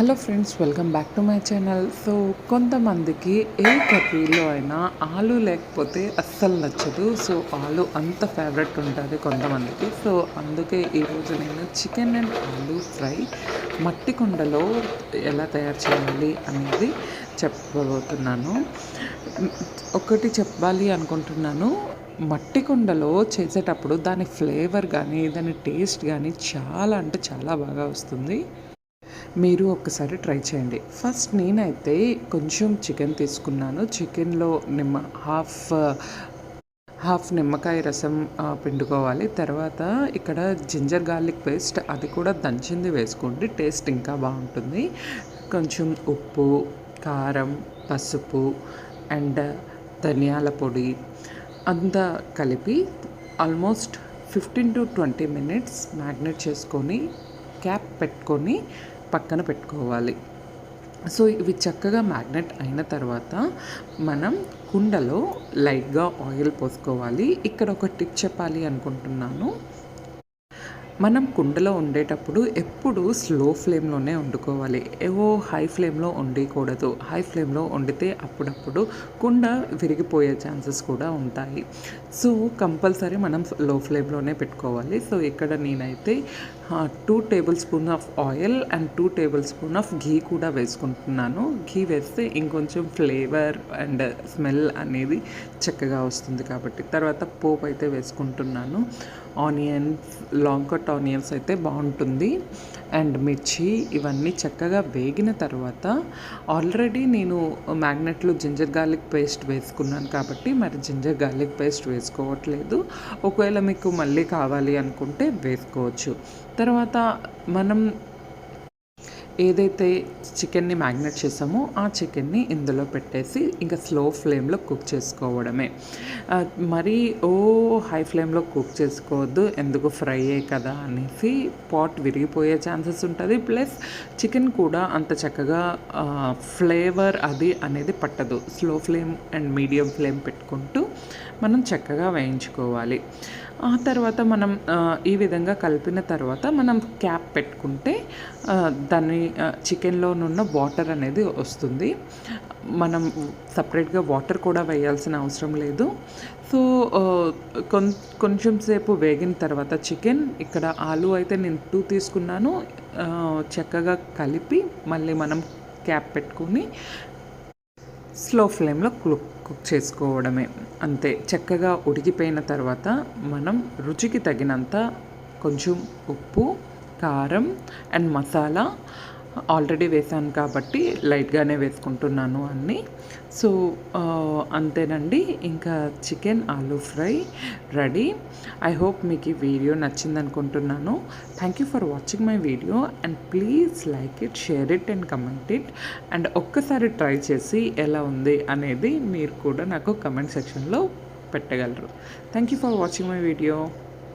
Hello friends welcome back to my channel. So కొంతమందికి ఏ కర్రీలో అయినా ఆలు లేకపోతే అస్సలు నచ్చదు. సో ఆలు అంత ఫేవరెట్ ఉంటుంది కొంతమందికి. సో అందుకే ఈరోజు నేను చికెన్ అండ్ ఆలు ఫ్రై మట్టి కుండలో ఎలా తయారు చేయాలి అనేది చెప్పబోతున్నాను. ఒకటి చెప్పాలి అనుకుంటున్నాను. మట్టి కుండలో చేసేటప్పుడు దాని ఫ్లేవర్ కానీ దాని టేస్ట్ కానీ చాలా అంటే చాలా బాగా వస్తుంది. మీరు ఒక్కసారి ట్రై చేయండి. ఫస్ట్ నేనైతే కొంచెం చికెన్ తీసుకున్నాను. చికెన్లో నిమ్మ హాఫ్ హాఫ్ నిమ్మకాయ రసం పిండుకోవాలి. తర్వాత ఇక్కడ జింజర్ గార్లిక్ పేస్ట్ అది కూడా దంచింది వేసుకోండి. టేస్ట్ ఇంకా బాగుంటుంది. కొంచెం ఉప్పు కారం పసుపు అండ్ ధనియాల పొడి అంతా కలిపి almost fifteen to twenty minutes marinate చేసుకొని క్యాప్ పెట్టుకొని పక్కన పెట్టుకోవాలి. సో ఇవి చక్కగా మ్యాగ్నెట్ అయిన తర్వాత మనం కుండలో లైట్గా ఆయిల్ పోసుకోవాలి. ఇక్కడ ఒక టిప్ చెప్పాలి అనుకుంటున్నాను. మనం కుండలో ఉండేటప్పుడు ఎప్పుడు స్లో ఫ్లేమ్లోనే వండుకోవాలి. ఏవో హై ఫ్లేమ్లో వండకూడదు. హై ఫ్లేమ్లో వండితే అప్పుడప్పుడు కుండ విరిగిపోయే ఛాన్సెస్ కూడా ఉంటాయి. సో కంపల్సరీ మనం లో ఫ్లేమ్లోనే పెట్టుకోవాలి. సో ఇక్కడ నేనైతే two table spoon of oil and two table spoon of ghee కూడా వేసుకుంటున్నాను. ఘీ వేస్తే ఇంకొంచెం ఫ్లేవర్ అండ్ స్మెల్ అనేది చక్కగా వస్తుంది కాబట్టి. తర్వాత పోపు అయితే వేసుకుంటున్నాను. ఆనియన్స్ లాంగ్ కట్ ఆనియన్స్ అయితే బాగుంటుంది. అండ్ మిర్చి ఇవన్నీ చక్కగా వేగిన తర్వాత ఆల్రెడీ నేను మ్యాగ్నెట్లో జింజర్ గార్లిక్ పేస్ట్ వేసుకున్నాను కాబట్టి మరి జింజర్ గార్లిక్ పేస్ట్ వేసుకోవట్లేదు. ఒకవేళ మీకు మళ్ళీ కావాలి అనుకుంటే వేసుకోవచ్చు. తర్వాత మనం ఏదైతే చికెన్ని మ్యాగ్నెట్ చేసామో ఆ చికెన్ని ఇందులో పెట్టేసి ఇంకా స్లో ఫ్లేమ్లో కుక్ చేసుకోవడమే. మరీ ఓ హై ఫ్లేమ్లో కుక్ చేసుకోవద్దు ఎందుకు ఫ్రై అయ్యే కదా అనేసి పాట్ విరిగిపోయే ఛాన్సెస్ ఉంటుంది. ప్లస్ చికెన్ కూడా అంత చక్కగా ఫ్లేవర్ అది అనేది పట్టదు. Slow flame and medium flame పెట్టుకుంటూ మనం చక్కగా వేయించుకోవాలి. ఆ తర్వాత మనం ఈ విధంగా కలిపిన తర్వాత మనం క్యాప్ పెట్టుకుంటే దాని చికెన్లోనున్న వాటర్ అనేది వస్తుంది. మనం సపరేట్గా వాటర్ కూడా వేయాల్సిన అవసరం లేదు. సో కొం కొంచెం సేపు వేగిన తర్వాత చికెన్ ఇక్కడ ఆలు అయితే నేను టూ తీసుకున్నాను. చక్కగా కలిపి మళ్ళీ మనం క్యాప్ పెట్టుకుని స్లో ఫ్లేమ్లో కుక్ కుక్ చేసుకోవడమే. అంతే. చక్కగా ఉడికిపోయిన తర్వాత మనం రుచికి తగినంత కొంచెం ఉప్పు కారం అండ్ మసాలా ఆల్రెడీ వేసాను కాబట్టి లైట్గానే వేసుకుంటున్నాను అన్నీ. సో అంతేనండి. ఇంకా chicken aloo fry ready. I hope మీకు ఈ వీడియో నచ్చింది అనుకుంటున్నాను thank you for watching my video and please like it share it and comment it and ఒక్కసారి ట్రై చేసి ఎలా ఉంది అనేది మీరు కూడా నాకు కమెంట్ సెక్షన్లో పెట్టగలరు. Thank you for watching my video